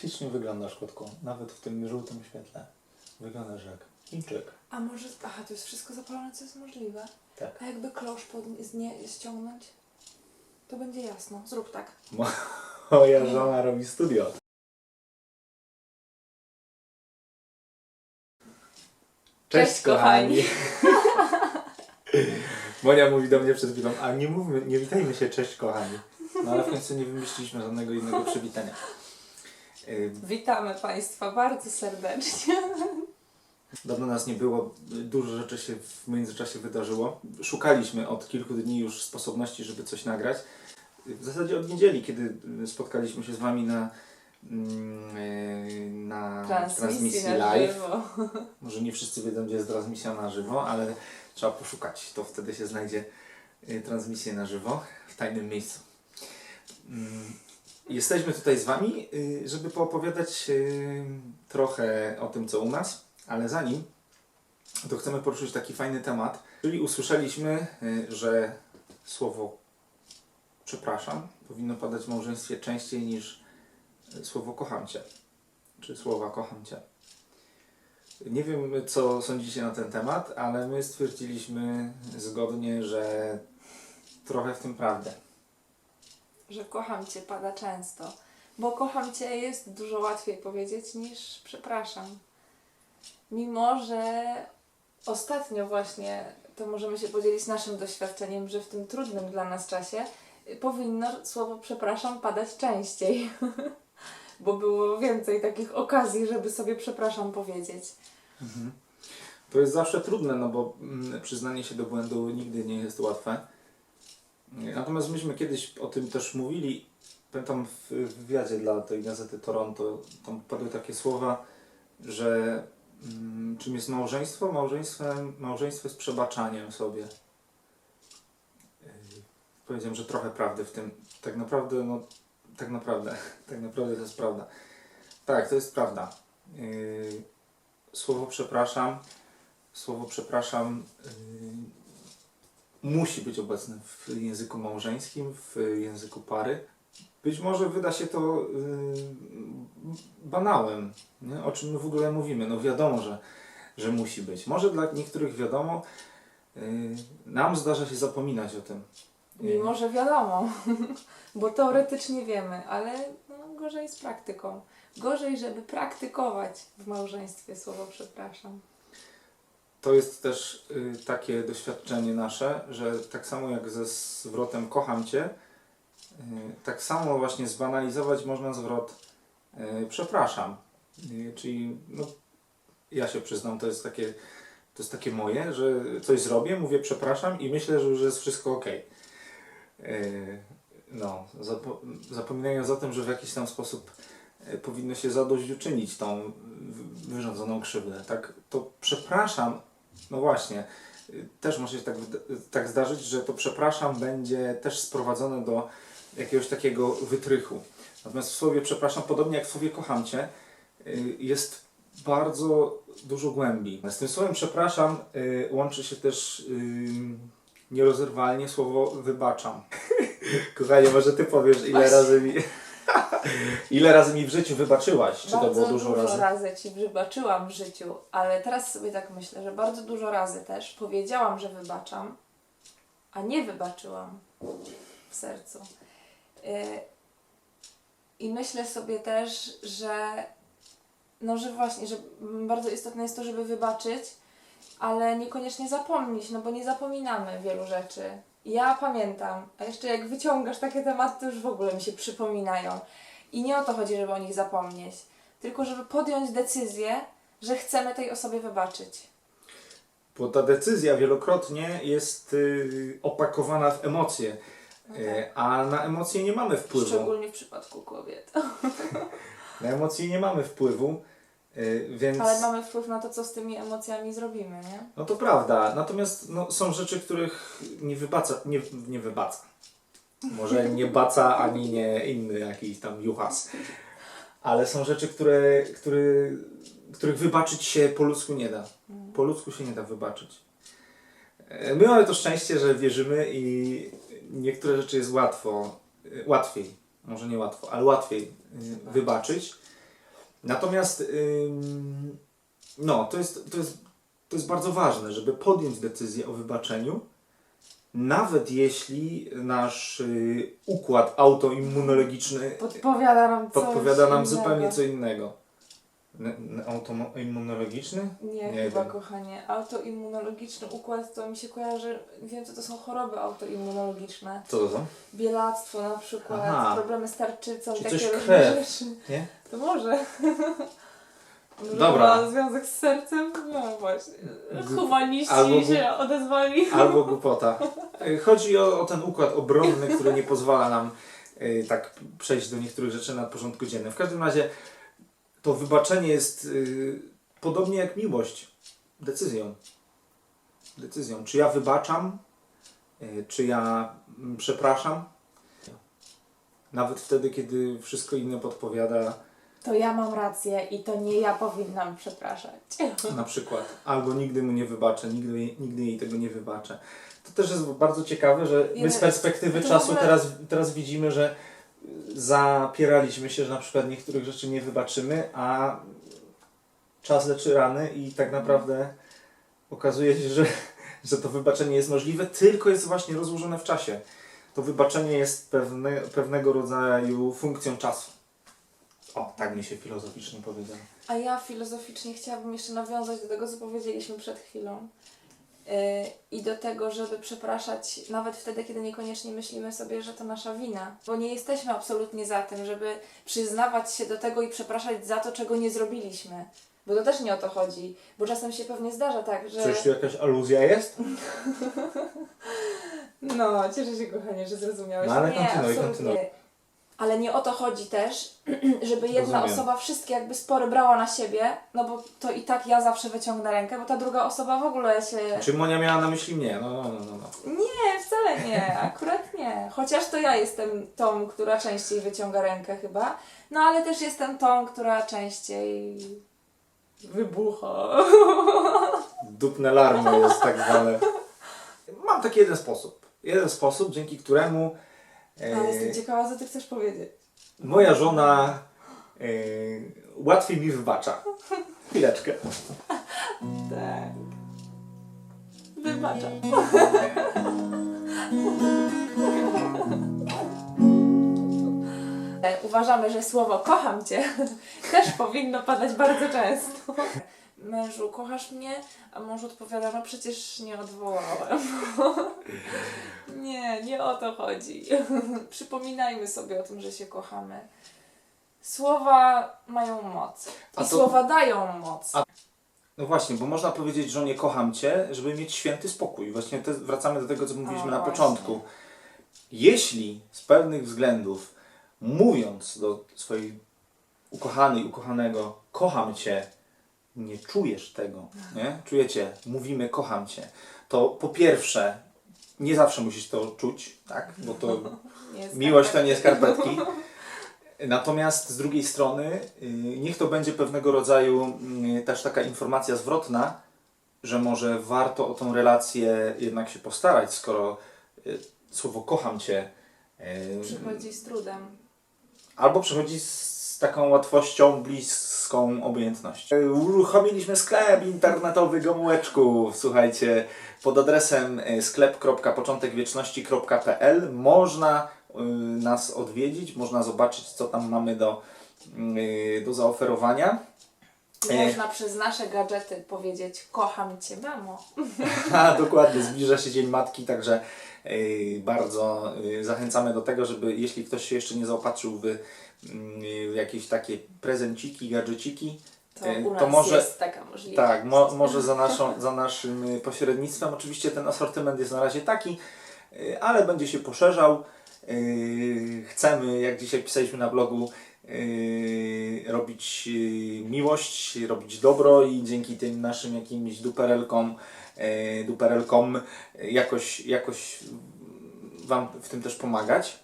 Ślicznie wyglądasz, kotku. Nawet w tym żółtym świetle. Wyglądasz jak Chińczyk. A może, aha, to jest wszystko zapalone, co jest możliwe. Tak. A jakby klosz pod, z nie, ściągnąć, to będzie jasno. Zrób tak. Moja żona robi studio. Cześć, Cześć, kochani. Monia mówi do mnie przed chwilą, a nie mówmy, nie witajmy się, cześć kochani. No ale w końcu nie wymyśliliśmy żadnego innego przywitania. Witamy Państwa bardzo serdecznie. Dawno nas nie było, dużo rzeczy się w międzyczasie wydarzyło. Szukaliśmy od kilku dni już sposobności, żeby coś nagrać. W zasadzie od niedzieli, kiedy spotkaliśmy się z Wami na, mm, na transmisji na live. żywo. Może nie wszyscy wiedzą, gdzie jest transmisja na żywo, ale trzeba poszukać. To wtedy się znajdzie y, transmisję na żywo w tajnym miejscu. Jesteśmy tutaj z Wami, y, żeby poopowiadać y, trochę o tym, co u nas, ale zanim to chcemy poruszyć taki fajny temat. Czyli usłyszeliśmy, y, że słowo przepraszam powinno padać w małżeństwie częściej niż słowo kocham Cię, czy słowa kocham Cię. Nie wiem, co sądzicie na ten temat, ale my stwierdziliśmy zgodnie, że trochę w tym prawdę. Że kocham Cię pada często. Bo kocham Cię jest dużo łatwiej powiedzieć niż przepraszam. Mimo, że ostatnio właśnie, to możemy się podzielić naszym doświadczeniem, że w tym trudnym dla nas czasie powinno słowo przepraszam padać częściej. Bo było więcej takich okazji, żeby sobie przepraszam powiedzieć. To jest zawsze trudne, no bo mm, przyznanie się do błędu nigdy nie jest łatwe. Natomiast myśmy kiedyś o tym też mówili. Pamiętam w wywiadzie dla tej gazety Toronto, tam padły takie słowa, że mm, czym jest małżeństwo? Małżeństwem, małżeństwo jest przebaczaniem sobie. Powiedziałem, że trochę prawdy w tym. Tak naprawdę, no, tak naprawdę, tak naprawdę to jest prawda. Tak, to jest prawda. Yy, słowo przepraszam, słowo przepraszam yy, musi być obecne w języku małżeńskim, w języku pary. Być może wyda się to yy, banałem, nie? o czym my w ogóle mówimy. No wiadomo, że, że musi być. Może dla niektórych wiadomo, yy, nam zdarza się zapominać o tym. Mimo, że wiadomo, bo teoretycznie wiemy, ale no, gorzej z praktyką. Gorzej, żeby praktykować w małżeństwie słowo przepraszam. To jest też y, takie doświadczenie nasze, że tak samo jak ze zwrotem kocham Cię, y, tak samo właśnie zbanalizować można zwrot y, przepraszam. Czyli no, ja się przyznam, to jest takie, to jest takie moje, że coś zrobię, mówię przepraszam i myślę, że już jest wszystko ok. No, zapo- zapominając o tym, że w jakiś tam sposób powinno się zadośćuczynić tą wyrządzoną krzywdę. Tak, to przepraszam, no właśnie, też może się tak, tak zdarzyć, że to przepraszam będzie też sprowadzone do jakiegoś takiego wytrychu. Natomiast w słowie przepraszam, podobnie jak w słowie kocham Cię, y, jest bardzo dużo głębi. Z tym słowem przepraszam y, łączy się też y, nierozerwalnie słowo wybaczam. Kochanie, może Ty powiesz, ile Właśnie. razy mi... ile razy mi w życiu wybaczyłaś? Czy to bardzo było dużo, razy? Ci wybaczyłam w życiu, ale teraz sobie tak myślę, że bardzo dużo razy też powiedziałam, że wybaczam, a nie wybaczyłam w sercu. Y, I myślę sobie też, że no, że właśnie, że bardzo istotne jest to, żeby wybaczyć, ale niekoniecznie zapomnieć, no bo nie zapominamy wielu rzeczy. Ja pamiętam, a jeszcze jak wyciągasz takie tematy, to już w ogóle mi się przypominają. I nie o to chodzi, żeby o nich zapomnieć, tylko żeby podjąć decyzję, że chcemy tej osobie wybaczyć. Bo ta decyzja wielokrotnie jest y, opakowana w emocje, No y, a na emocje nie mamy wpływu. Szczególnie w przypadku kobiet. Na emocje nie mamy wpływu, więc... Ale mamy wpływ na to, co z tymi emocjami zrobimy, nie? No to prawda, natomiast no, są rzeczy, których nie wybaca, nie, nie wybaca. Może nie baca, ani nie inny jakiś tam juchas. Ale są rzeczy, które, które, których wybaczyć się po ludzku nie da. Po ludzku się nie da wybaczyć. E, My mamy to szczęście, że wierzymy i niektóre rzeczy jest łatwo, e, łatwiej, może nie łatwo, ale łatwiej e, wybaczyć. Natomiast no, to jest, to, jest, to jest bardzo ważne, żeby podjąć decyzję o wybaczeniu, nawet jeśli nasz y, układ autoimmunologiczny Podpowiada nam podpowiada nam zupełnie co innego. N- Autoimmunologiczny? Nie, Nie chyba wiem. kochanie. Autoimmunologiczny układ to mi się kojarzy, wiem co to są choroby autoimmunologiczne. Co to są? Bielactwo na przykład, Aha. problemy z tarczycą, Czyli takie coś różne krew. rzeczy. Nie? To może. Może Dobra. Ma związek z sercem? No właśnie. Humaniści Albo- się odezwali. Albo głupota. Y, Chodzi o, o ten układ obronny, który nie pozwala nam y, tak przejść do niektórych rzeczy na porządku dziennym. W każdym razie to wybaczenie jest y, podobnie jak miłość. Decyzją. Decyzją. Czy ja wybaczam? Y, czy ja mm, przepraszam? Nawet wtedy, kiedy wszystko inne podpowiada, To ja mam rację i to nie ja powinnam przepraszać. na przykład, albo nigdy mu nie wybaczę, nigdy, nigdy jej tego nie wybaczę. To też jest bardzo ciekawe, że my z perspektywy to w czasu ogóle- teraz, teraz widzimy, że zapieraliśmy się, że na przykład niektórych rzeczy nie wybaczymy, a czas leczy rany i tak naprawdę okazuje się, że, że to wybaczenie jest możliwe, tylko jest właśnie rozłożone w czasie. To wybaczenie jest pewne, pewnego rodzaju funkcją czasu. O, tak mi się filozoficznie powiedział. A ja filozoficznie chciałabym jeszcze nawiązać do tego, co powiedzieliśmy przed chwilą. Yy, I do tego, żeby przepraszać nawet wtedy, kiedy niekoniecznie myślimy sobie, że to nasza wina. Bo nie jesteśmy absolutnie za tym, żeby przyznawać się do tego i przepraszać za to, czego nie zrobiliśmy. Bo to też nie o to chodzi. Bo czasem się pewnie zdarza tak, że. Coś tu jakaś aluzja jest? No, cieszę się, kochanie, że zrozumiałeś. No, ale nie, kontynuuj, kontynuuj. Ale nie o to chodzi też, żeby jedna Rozumiem. osoba wszystkie jakby spory brała na siebie, no bo to i tak ja zawsze wyciągnę rękę, bo ta druga osoba w ogóle się... Czy Monia miała na myśli mnie? No, no, no, no. no. Nie, wcale nie, akurat nie. Chociaż to ja jestem tą, która częściej wyciąga rękę chyba, no ale też jestem tą, która częściej wybucha. Dupne larmy jest tak zwane. Mam taki jeden sposób. Jeden sposób, dzięki któremu Ale jestem ciekawa, co ty chcesz powiedzieć. moja żona e, łatwiej mi wybacza. Chwileczkę. Tak. Wybaczam. E, Uważamy, że słowo kocham cię też powinno padać bardzo często. Mężu, kochasz mnie? A mąż odpowiada, no przecież nie odwołałem. nie, nie o to chodzi. Przypominajmy sobie o tym, że się kochamy. Słowa mają moc. I to- słowa dają moc. A- No właśnie, bo można powiedzieć żonie kocham cię, żeby mieć święty spokój. Właśnie te, wracamy do tego, co mówiliśmy O, na właśnie. początku. Jeśli z pewnych względów, mówiąc do swojej ukochanej, ukochanego, kocham cię, nie czujesz tego, nie? Czujecie, mówimy kocham cię, to po pierwsze, nie zawsze musisz to czuć, tak? Bo to Miłość to nie skarpetki. Natomiast z drugiej strony, y, niech to będzie pewnego rodzaju y, też taka informacja zwrotna, że może warto o tą relację jednak się postarać, skoro y, słowo kocham cię Przychodzi z trudem. albo przychodzi z taką łatwością, bliską obojętnością. Y, Uruchomiliśmy sklep internetowy Gomułeczków. Słuchajcie, pod adresem y, sklep.początekwieczności.pl można y, nas odwiedzić, można zobaczyć, co tam mamy do, y, do zaoferowania. Można przez nasze gadżety powiedzieć kocham Cię, mamo. A, dokładnie, zbliża się Dzień Matki, także bardzo y, zachęcamy do tego, żeby jeśli ktoś się jeszcze nie zaopatrzył w, y, w jakieś takie prezenciki, gadżeciki, To E, to może- taka możliwość. Tak, mo, może za, naszą, za naszym y, pośrednictwem. Oczywiście ten asortyment jest na razie taki, y, ale będzie się poszerzał. Chcemy, jak dzisiaj pisaliśmy na blogu, robić miłość, robić dobro i dzięki tym naszym jakimś duperelkom, y, duperelkom y, jakoś, jakoś Wam w tym też pomagać.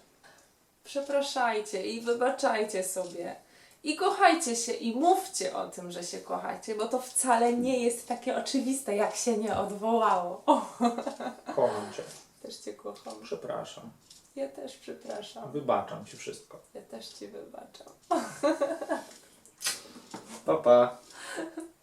Przepraszajcie i wybaczajcie sobie. I kochajcie się i mówcie o tym, że się kochacie, bo to wcale nie jest takie oczywiste, jak się nie odwołało. O, Kocham Cię, też Cię kocham. przepraszam, Ja też przepraszam. wybaczam Ci wszystko. Ja też Ci wybaczam. Pa, pa.